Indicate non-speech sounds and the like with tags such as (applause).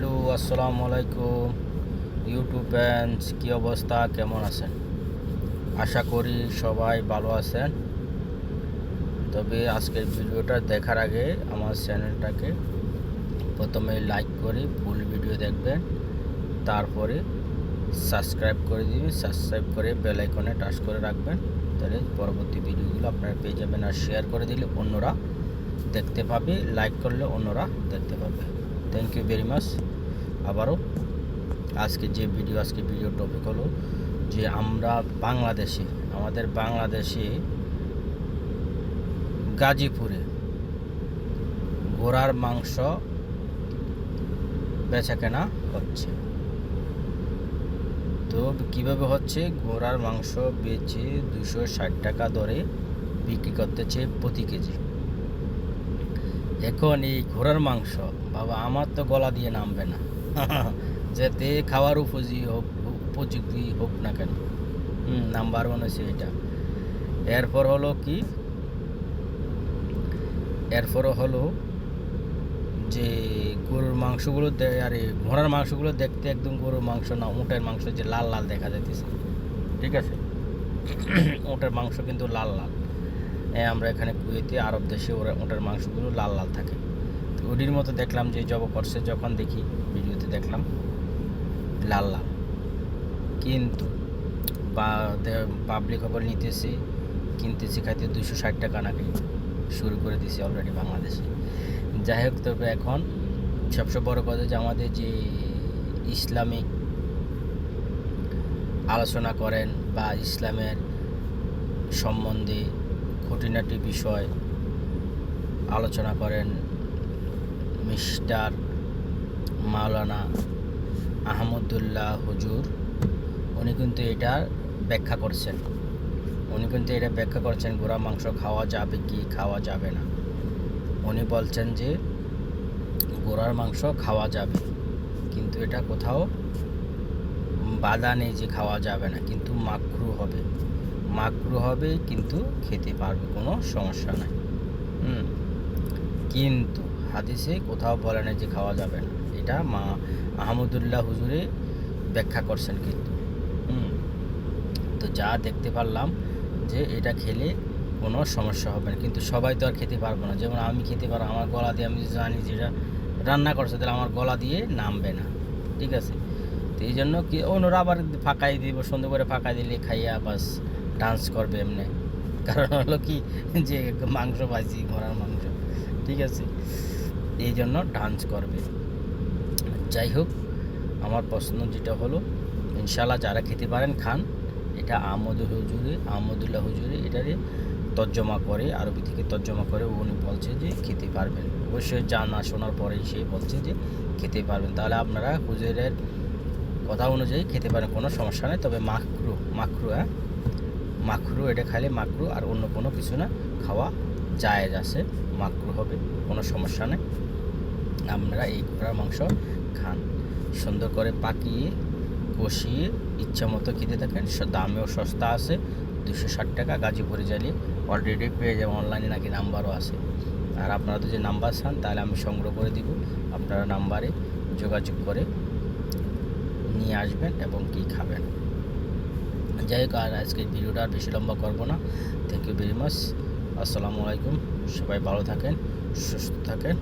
Hello, আসসালামু আলাইকুম। YouTube fans, কী অবস্থা? কেমন আছেন? আশা করি সবাই ভালো আছেন। তবে আজকের ভিডিওটা দেখার আগে আমার চ্যানেলটাকে প্রথমে লাইক করে ফুল ভিডিও দেখবেন। তারপরে সাবস্ক্রাইব করে দিবেন, সাবস্ক্রাইব করে বেল আইকনে টাচ করে রাখবেন। তাহলে পরবর্তী ভিডিওগুলো আপনারা পেয়ে যাবেন। আর শেয়ার করে দিলে অন্যরা দেখতে পাবে লাইক করলে অন্যরা দেখতে পাবে। থ্যাংক ইউ ভেরি মাচ আবারও আজকে যে ভিডিও আজকে ভিডিও টপিক হলো যে আমরা বাংলাদেশে, আমাদের বাংলাদেশে গাজীপুরে ঘোড়ার মাংস বেচা কেনা হচ্ছে। তো কীভাবে হচ্ছে ঘোড়ার মাংস বেচে দুশো ষাট টাকা দরে বিক্রি করতেছে প্রতি কেজি? এখন এই ঘোড়ার মাংস, বাবা, আমার তো গলা দিয়ে নামবে না। (laughs) যাতে খাওয়ার উপযোগী হোক উপযোগী হোক না কেন। হুম, নাম্বার ওয়ান হচ্ছে এটা। এরপর হলো কি? এরপর হলো যে গরুর মাংসগুলো আরে ঘোড়ার মাংসগুলো দেখতে একদম গরুর মাংস না, উটের মাংস যে লাল লাল দেখা যাইতেছে। ঠিক আছে? (clears throat) উটের মাংস কিন্তু লাল লাল। আমরা এখানে কুয়েতে, আরব দেশে ওরা, ওটার মাংসগুলো লাল লাল থাকে। তো ওটির মতো দেখলাম যে জব করছে যখন দেখি, ভিডিওতে দেখলাম, লাল লাল। কিন্তু বা পাবলিক খবর নিতেছি, কিনতেছে, খাইতে দুশো ষাট টাকা নাকি, শুরু করে দিছে অলরেডি বাংলাদেশে। যাই হোক, তবে এখন সবচেয়ে বড় কথা যে আমাদের যে ইসলামিক আলোচনা করেন বা ইসলামের সম্বন্ধে খুঁটিনাটি বিষয় আলোচনা করেন মিস্টার মাওলানা আহমদুল্লাহ হুজুর। উনি কিন্তু এটার ব্যাখ্যা করছেন। উনি কিন্তু এটা ব্যাখ্যা করছেন, গোড়া মাংস খাওয়া যাবে কি, খাওয়া যাবে না। উনি বলছেন যে, গোড়ার মাংস খাওয়া যাবে, কিন্তু এটা কোথাও বাধা নেই যে খাওয়া যাবে না, কিন্তু মাকরু হবে। মাকরু হবে, কিন্তু খেতে পারবে, কোনো সমস্যা নাই। হুম। কিন্তু হাদিসে কোথাও বলে না যে খাওয়া যাবে না। এটা মা আহমদুল্লাহ হুজুরে ব্যাখ্যা করছেন কিন্তু। হুম। তো যা দেখতে পারলাম যে এটা খেলে কোনো সমস্যা হবে না। কিন্তু সবাই তো আর খেতে পারব না। যেমন আমি খেতে পারব, আমার গলা দিয়ে, আমি জানি যেটা রান্না করছে, তাহলে আমার গলা দিয়ে নামবে না। ঠিক আছে? তো এই জন্য কি অন্যরা আবার ফাঁকাই দিব, সুন্দর করে ফাঁকাই দিলে খাইয়া বাস। ডান্স করবে এমনি। কারণ হলো কি, যে মাংস ভাজি, ঘোড়ার মাংস, ঠিক আছে? এই জন্য ডান্স করবে। যাই হোক, আমার প্রশ্ন যেটা হলো ইনশাল্লাহ যারা খেতে পারেন, খান। এটা আহমদ হুজুরে, আহমদুল্লাহ হুজুরে এটারে তর্জমা করে, আরবি থেকে তর্জমা করে উনি বলছে যে খেতে পারবেন। অবশ্যই জানা শোনার পরেই সে বলছে যে খেতে পারবেন। তাহলে আপনারা হুজুরের কথা অনুযায়ী খেতে পারেন, কোনো সমস্যা নেই। তবে মাখরু মাখরু হ্যাঁ? মাখরু, এটা খাইলে মাখরু আর অন্য কোনো কিছু না খাওয়া জায়েজ আছে, মাখরু হবে, কোনো সমস্যা নেই। আপনারা এই ঘোড়ার মাংস খান। সুন্দর করে পাকিয়ে, কষিয়ে, ইচ্ছা মতো খেতে থাকেন। দামেও সস্তা আছে দুশো ষাট টাকা গাজীপুরে যাইলে অলরেডি পেয়ে যাবেন অনলাইনে নাকি নাম্বারও আছে। আর আপনারা তো যে নাম্বার চান, তাহলে আমি সংগ্রহ করে দিব। আপনারা নাম্বারে যোগাযোগ করে নিয়ে আসবেন এবং কি খাবেন। যাই হোক, আর আজকের ভিডিওটা আর বেশি লম্বা করব না। থ্যাংক ইউ ভেরি মাচ আসসালামু আলাইকুম। সবাই ভালো থাকেন, সুস্থ থাকেন।